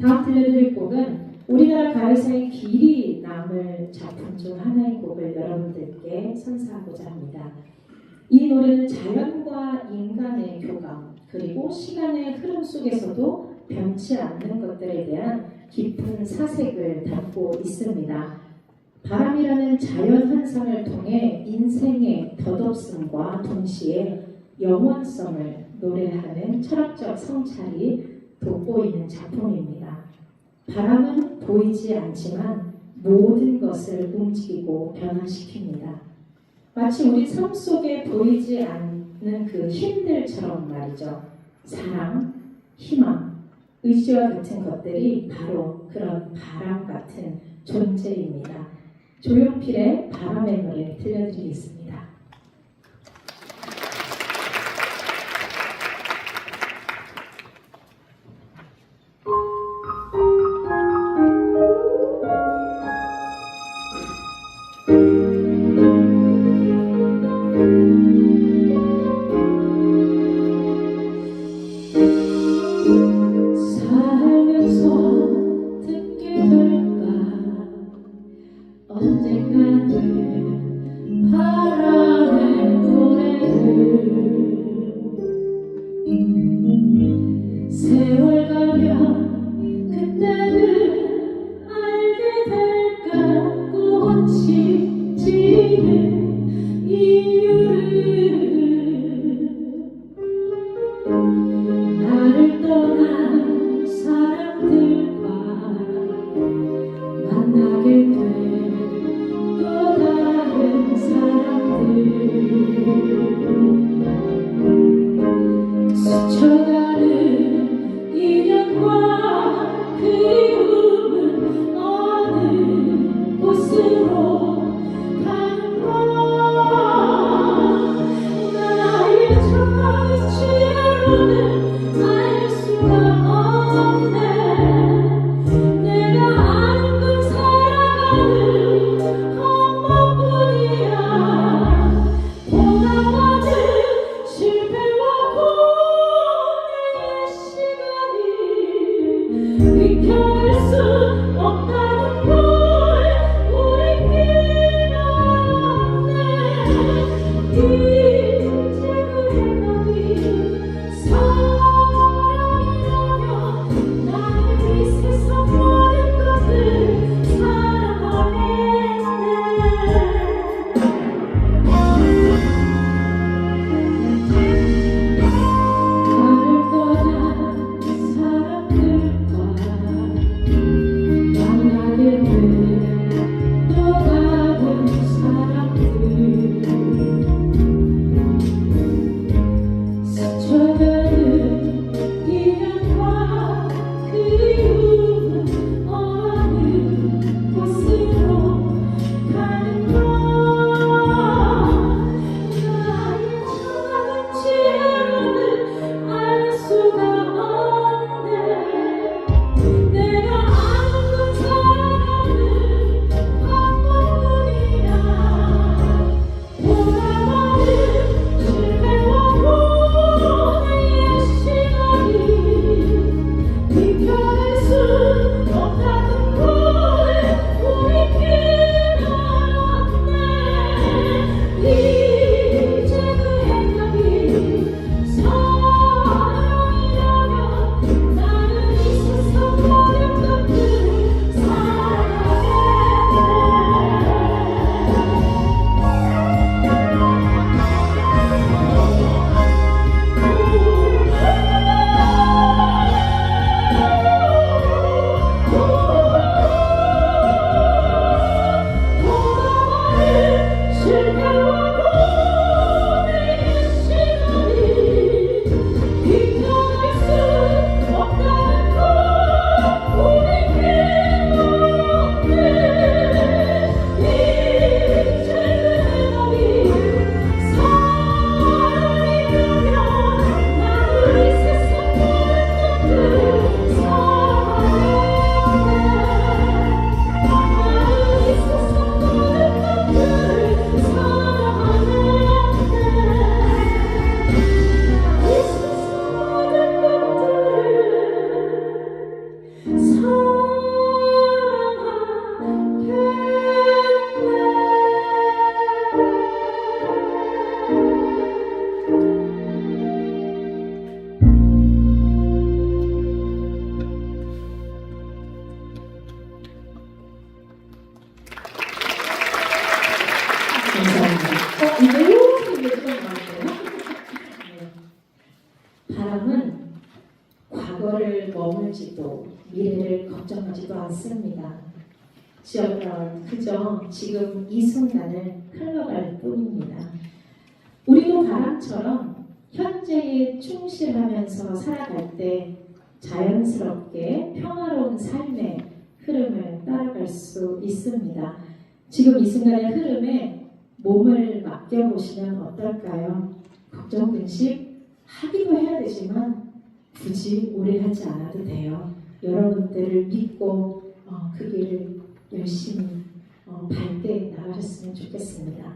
다음 들려드릴 곡은 우리나라 가요사의 길이 남을 작품 중 하나인 곡을 여러분들께 선사하고자 합니다. 이 노래는 자연과 인간의 교감 그리고 시간의 흐름 속에서도 변치 않는 것들에 대한 깊은 사색을 담고 있습니다. 바람이라는 자연 현상을 통해 인생의 덧없음과 동시에 영원성을 노래하는 철학적 성찰이 돋보이는 작품입니다. 바람은 보이지 않지만 모든 것을 움직이고 변화시킵니다. 마치 우리 삶 속에 보이지 않는 그 힘들처럼 말이죠. 사랑, 희망, 의지와 같은 것들이 바로 그런 바람 같은 존재입니다. 조용필의 바람의 노래 들려드리겠습니다. 시 어, 감사합니다. 어, 그저 지금 이 순간을 흘러갈 뿐입니다. 우리도 바람처럼 현재에 충실하면서 살아갈 때 자연스럽게 평화로운 삶의 흐름을 따라갈 수 있습니다. 지금 이 순간의 흐름에 몸을 맡겨보시면 어떨까요? 걱정, 근심 하기도 해야 되지만 굳이 오래 하지 않아도 돼요. 여러분들을 믿고 어, 그 길을 열심히 어, 밟게 나가셨으면 좋겠습니다.